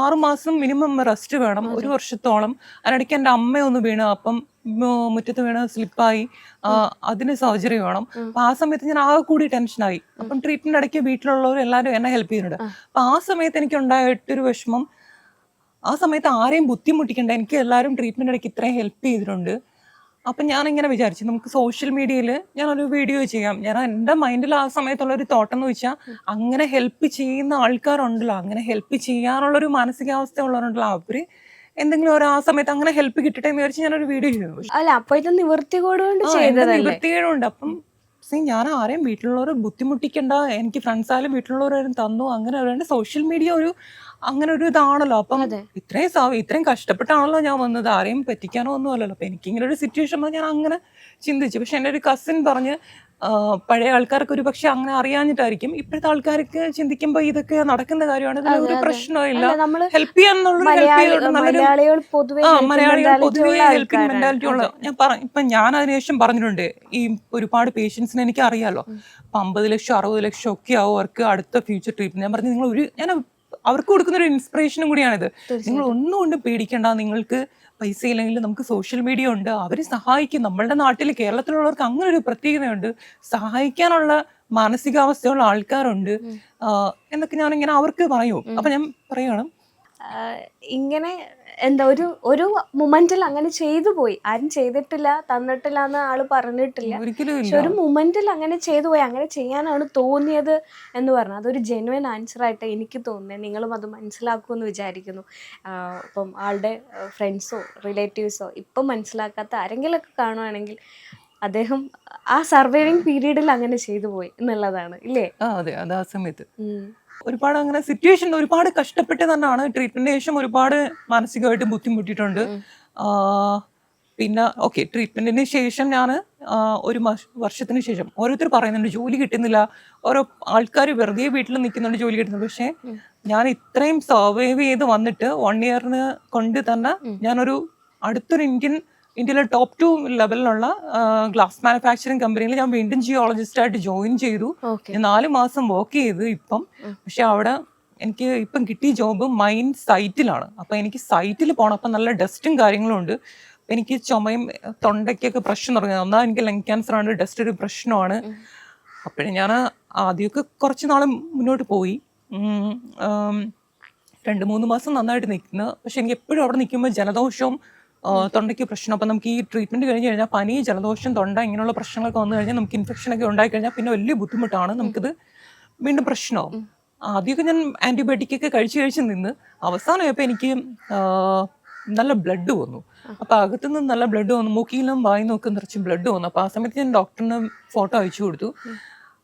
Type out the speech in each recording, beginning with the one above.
ആറ് മാസം minimum rest വേണം ഒരു വർഷത്തോളം. അതിനിടയ്ക്ക് എന്റെ അമ്മ ഒന്ന് വീണ് അപ്പം മുറ്റത്ത് വീണ് സ്ലിപ്പായി അതിന് സർജറി വേണം. അപ്പൊ ആ സമയത്ത് ഞാൻ ആകെ കൂടി ടെൻഷനായി അപ്പം ട്രീറ്റ്മെന്റ് ഇടയ്ക്ക് വീട്ടിലുള്ളവർ എല്ലാവരും എന്നെ ഹെൽപ്പ് ചെയ്യുന്നുണ്ട്. അപ്പൊ ആ സമയത്ത് എനിക്ക് ഉണ്ടായിട്ടൊരു വിഷമം. ആ സമയത്ത് ആരെയും ബുദ്ധിമുട്ടിക്കണ്ട. എനിക്ക് എല്ലാവരും ട്രീറ്റ്മെന്റ് ഇടയ്ക്ക് ഇത്രയും ഹെൽപ്പ് ചെയ്തിട്ടുണ്ട്. അപ്പം ഞാനിങ്ങനെ വിചാരിച്ചു നമുക്ക് സോഷ്യൽ മീഡിയയിൽ ഞാനൊരു വീഡിയോ ചെയ്യാം. ഞാൻ എന്റെ മൈൻഡിൽ ആ സമയത്തുള്ള ഒരു തോട്ടം എന്ന് വെച്ചാൽ അങ്ങനെ ഹെൽപ്പ് ചെയ്യുന്ന ആൾക്കാരുണ്ടല്ലോ അങ്ങനെ ഹെൽപ്പ് ചെയ്യാനുള്ളൊരു മാനസികാവസ്ഥ ഉള്ളവരുണ്ടല്ലോ അവർ എന്തെങ്കിലും ഒരു ആ സമയത്ത് അങ്ങനെ ഹെൽപ്പ് കിട്ടട്ടെ എന്ന് വിചാരിച്ച് ഞാനൊരു വീഡിയോ ചെയ്തു. അല്ല അപ്പോഴത്തെ നിവൃത്തി നിവൃത്തികേടുണ്ട്. അപ്പം see, ഞാൻ ആരെയും വീട്ടിലുള്ളവരെ ബുദ്ധിമുട്ടിക്കണ്ട. എനിക്ക് ഫ്രണ്ട്സ് ആയാലും വീട്ടിലുള്ളവരും തന്നു. അങ്ങനെ അവരുടെ സോഷ്യൽ മീഡിയ ഒരു അങ്ങനെ ഒരു ഇതാണല്ലോ. അപ്പം. ഇത്രയും സ- ഇത്രയും കഷ്ടപ്പെട്ടാണല്ലോ ഞാൻ വന്നത്. ആരെയും പറ്റിക്കാനോ ഒന്നും അല്ലല്ലോ. അപ്പം എനിക്കിങ്ങനെ ഒരു സിറ്റുവേഷൻ ഞാൻ അങ്ങനെ ചിന്തിച്ചു. പക്ഷെ എന്റെ ഒരു കസിൻ പറഞ്ഞ് പഴയ ആൾക്കാർക്ക് ഒരു പക്ഷെ അങ്ങനെ അറിയാഞ്ഞിട്ടായിരിക്കും. ഇപ്പോഴത്തെ ആൾക്കാർക്ക് ചിന്തിക്കുമ്പോൾ ഇതൊക്കെ നടക്കുന്ന കാര്യമാണ്. ഇതിൽ ഒരു. പ്രശ്നമില്ല ഹെൽപ്പ് നല്ലൊരു മലയാളികൾ പൊതുവെ ഉള്ള ഹെൽപ്പിംഗ് മെന്റാലിറ്റി ഉള്ള ഞാൻ ഇപ്പൊ ഞാൻ അതിനുശേഷം പറഞ്ഞിട്ടുണ്ട്. ഈ ഒരുപാട് പേഷ്യൻസിനെ എനിക്ക് അറിയാമല്ലോ അപ്പൊ അമ്പത് ലക്ഷം അറുപത് ലക്ഷം ഒക്കെ ആവും അവർക്ക് അടുത്ത ഫ്യൂച്ചർ ട്രീറ്റ്മെന്റ് ഞാൻ പറഞ്ഞു നിങ്ങൾ ഒരു ഞാൻ അവർക്ക് കൊടുക്കുന്ന ഒരു ഇൻസ്പിറേഷനും കൂടിയാണിത് നിങ്ങൾ ഒന്നും കൊണ്ട് പേടിക്കേണ്ട നിങ്ങൾക്ക് പൈസ ഇല്ലെങ്കിൽ നമുക്ക് സോഷ്യൽ മീഡിയ ഉണ്ട്. അവർ സഹായിക്കും. നമ്മളുടെ നാട്ടിൽ കേരളത്തിലുള്ളവർക്ക് അങ്ങനെ ഒരു പ്രത്യേകതയുണ്ട്. സഹായിക്കാനുള്ള മാനസികാവസ്ഥയുള്ള ആൾക്കാരുണ്ട്. എന്നൊക്കെ ഞാൻ ഇങ്ങനെ അവർക്ക് പറയൂ. അപ്പൊ ഞാൻ പറയണം. ഇങ്ങനെ എന്താ ഒരു ഒരു മൊമെന്റിൽ അങ്ങനെ ചെയ്തു പോയി. ആരും ചെയ്തിട്ടില്ല തന്നിട്ടില്ല എന്ന് ആൾ പറഞ്ഞിട്ടില്ല. പക്ഷെ ഒരു മൊമെന്റിൽ അങ്ങനെ ചെയ്തു പോയി. അങ്ങനെ ചെയ്യാനാണ് തോന്നിയത് എന്ന് പറഞ്ഞു. അതൊരു ജെനുവൻ ആൻസർ ആയിട്ട് എനിക്ക് തോന്നുന്നത് നിങ്ങളും അത് മനസ്സിലാക്കുമെന്ന് വിചാരിക്കുന്നു. ഇപ്പം ആളുടെ ഫ്രണ്ട്സോ റിലേറ്റീവ്സോ ഇപ്പം മനസ്സിലാക്കാത്ത ആരെങ്കിലുമൊക്കെ കാണുവാണെങ്കിൽ അദ്ദേഹം ആ സർവൈവിങ് പീരീഡിൽ അങ്ങനെ ചെയ്തു പോയി എന്നുള്ളതാണ് ഇല്ലേ? ആ അതെ അത് ആ സമയത്ത്. ഒരുപാട് അങ്ങനെ സിറ്റുവേഷൻ ഒരുപാട് കഷ്ടപ്പെട്ട് തന്നെയാണ് ട്രീറ്റ്മെന്റിന് ശേഷം ഒരുപാട് മാനസികമായിട്ട് ബുദ്ധിമുട്ടിയിട്ടുണ്ട്. പിന്നെ ഓക്കെ ട്രീറ്റ്മെന്റിന് ശേഷം ഞാൻ ഒരു വർഷത്തിന് ശേഷം ഓരോരുത്തർ പറയുന്നുണ്ട് ജോലി കിട്ടുന്നില്ല. ഓരോ ആൾക്കാർ വെറുതെ വീട്ടിൽ നിൽക്കുന്നുണ്ട് ജോലി കിട്ടുന്നത് പക്ഷേ ഞാൻ ഇത്രയും സർവൈവ് ചെയ്ത് വന്നിട്ട് വൺ ഇയറിന് കൊണ്ട് തന്നെ ഞാനൊരു അടുത്തൊരു ഇന്ത്യൻ ഇന്ത്യയിലെ ടോപ്പ് ടു ലെവലിലുള്ള ഗ്ലാസ് മാനുഫാക്ചറിങ് കമ്പനിയിൽ ഞാൻ വീണ്ടും ജിയോളജിസ്റ്റ് ആയിട്ട് ജോയിൻ ചെയ്തു. ഞാൻ നാല് മാസം വർക്ക് ചെയ്തു ഇപ്പം. പക്ഷെ അവിടെ എനിക്ക് ഇപ്പം കിട്ടിയ ജോബ് മൈൻ സൈറ്റിലാണ് അപ്പം എനിക്ക് സൈറ്റിൽ പോകണം അപ്പം നല്ല ഡസ്റ്റും കാര്യങ്ങളും ഉണ്ട്. എനിക്ക് ചുമയും തൊണ്ടയ്ക്കൊക്കെ പ്രശ്നം തുടങ്ങി. ഒന്നാമത് എനിക്ക് ലങ് ക്യാൻസർ ആണ്. ഡസ്റ്റ് ഒരു പ്രശ്നമാണ്. അപ്പോഴും ഞാൻ ആദ്യമൊക്കെ കുറച്ച് നാൾ മുന്നോട്ട് പോയി. രണ്ട് മൂന്ന് മാസം നന്നായിട്ട് നിൽക്കുന്നത് പക്ഷെ എനിക്ക് എപ്പോഴും അവിടെ നിൽക്കുമ്പോൾ ജലദോഷവും തൊണ്ടയ്ക്ക് പ്രശ്നം. അപ്പം നമുക്ക് ഈ ട്രീറ്റ്മെന്റ് കഴിഞ്ഞ് കഴിഞ്ഞാൽ പനി ജലദോഷം തൊണ്ട ഇങ്ങനെയുള്ള പ്രശ്നങ്ങളൊക്കെ വന്നു കഴിഞ്ഞാൽ നമുക്ക് ഇൻഫെക്ഷൻ ഒക്കെ ഉണ്ടായി കഴിഞ്ഞാൽ പിന്നെ വലിയ ബുദ്ധിമുട്ടാണ്. നമുക്കിത് വീണ്ടും പ്രശ്നമാവും. ആദ്യമൊക്കെ ഞാൻ ആന്റിബയോട്ടിക് ഒക്കെ കഴിച്ച് കഴിച്ച് നിന്ന് അവസാനമായപ്പോൾ എനിക്ക് നല്ല ബ്ലഡ് വന്നു. അപ്പോൾ അകത്തു നിന്ന് നല്ല ബ്ലഡ് വന്നു. മൂക്കിയിലും വായി നോക്കി നിറച്ച് ബ്ലഡ് വന്നു. അപ്പോൾ ആ സമയത്ത് ഞാൻ ഡോക്ടറിന് ഫോട്ടോ അയച്ചു കൊടുത്തു.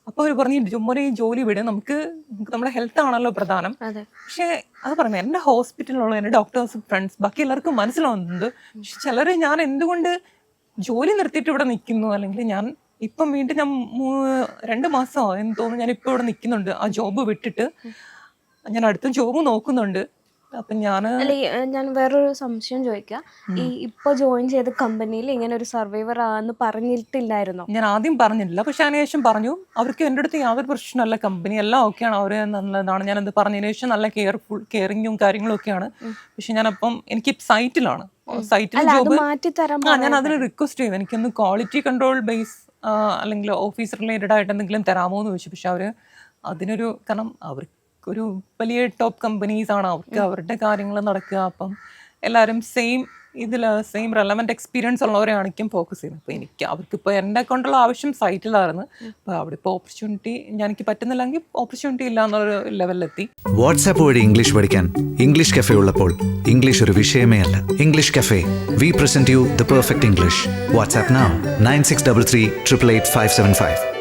അപ്പൊ അവർ പറഞ്ഞു ജുമ്മറി ഈ ജോലി വിട്. നമുക്ക് നമുക്ക് നമ്മുടെ ഹെൽത്ത് ആണല്ലോ പ്രധാനം. പക്ഷെ അത് പറഞ്ഞു എന്റെ ഹോസ്പിറ്റലിലുള്ള എന്റെ ഡോക്ടേഴ്സ് ഫ്രണ്ട്സ് ബാക്കി എല്ലാവർക്കും മനസ്സിലാവുന്നുണ്ട്. പക്ഷെ ചിലർ ഞാൻ എന്തുകൊണ്ട് ജോലി നിർത്തിയിട്ട് ഇവിടെ നിൽക്കുന്നു? അല്ലെങ്കിൽ ഞാൻ ഇപ്പം വീണ്ടും ഞാൻ രണ്ട് മാസമോ എന്ന് തോന്നുന്നു ഞാൻ ഇപ്പൊ ഇവിടെ നിൽക്കുന്നുണ്ട്. ആ ജോബ് വിട്ടിട്ട് ഞാൻ അടുത്ത ജോബ് നോക്കുന്നുണ്ട്. അപ്പം ഞാൻ അല്ല ഞാൻ വേറൊരു സംശയം ചോദിക്കാം. ഈ ഇപ്പൊ ജോയിൻ ചെയ്ത കമ്പനിയിൽ ഇങ്ങനെ ഒരു സർവൈവർ ആന്ന് പറഞ്ഞിട്ടില്ലായിരുന്നു? ഞാൻ ആദ്യം പറഞ്ഞില്ല. പക്ഷെ അതിനുശേഷം പറഞ്ഞു അവർക്ക് എന്റെ അടുത്ത് യാതൊരു പ്രശ്നമല്ല കമ്പനി എല്ലാം ഓക്കെയാണ്. അവർ നല്ലതാണ്. ഞാൻ അത് പറഞ്ഞതിന് ശേഷം നല്ല കെയർഫുൾ കെയറിങ്ങും കാര്യങ്ങളും ഒക്കെയാണ്. പക്ഷെ ഞാനപ്പം എനിക്ക് സൈറ്റിലാണ്. സൈറ്റിൽ ജോബ് ആ ഞാൻ അതിന് റിക്വസ്റ്റ് ചെയ്തു എനിക്കൊന്ന് ക്വാളിറ്റി കൺട്രോൾ ബേസ് അല്ലെങ്കിൽ ഓഫീസ് റിലേറ്റഡ് ആയിട്ട് എന്തെങ്കിലും തരാമോ എന്ന് ചോദിച്ചു. പക്ഷെ അവർ അതിനൊരു കാരണം അവർക്ക് ഒരു വലിയ ടോപ്പ് കമ്പനീസ് ആണ്. അവർക്ക് അവരുടെ കാര്യങ്ങൾ നടക്കുക. അപ്പം എല്ലാവരും സെയിം ഇതിൽ സെയിം റെലവന്റ് എക്സ്പീരിയൻസ് ഉള്ളവരെയാണിക്കും ഫോക്കസ് ചെയ്യുന്നത്. അപ്പോൾ എനിക്ക് അവർക്ക് ഇപ്പോൾ എന്റെ കൊണ്ടുള്ള ആവശ്യം സൈറ്റിലായിരുന്നു അപ്പോൾ അവിടെ ഇപ്പോൾ ഓപ്പർച്യൂണിറ്റി എനിക്ക് പറ്റുന്നില്ലെങ്കിൽ ഓപ്പർച്യൂണിറ്റി ഇല്ല എന്നൊരു ലെവലിലെത്തി വാട്സാപ്പ് വഴി ഇംഗ്ലീഷ് പഠിക്കാൻ ഇംഗ്ലീഷ് കഫേ ഉള്ളപ്പോൾ ഇംഗ്ലീഷ് ഒരു വിഷയമേ അല്ല. English cafe we present you the perfect English WhatsApp nine six double three triple eight five seven five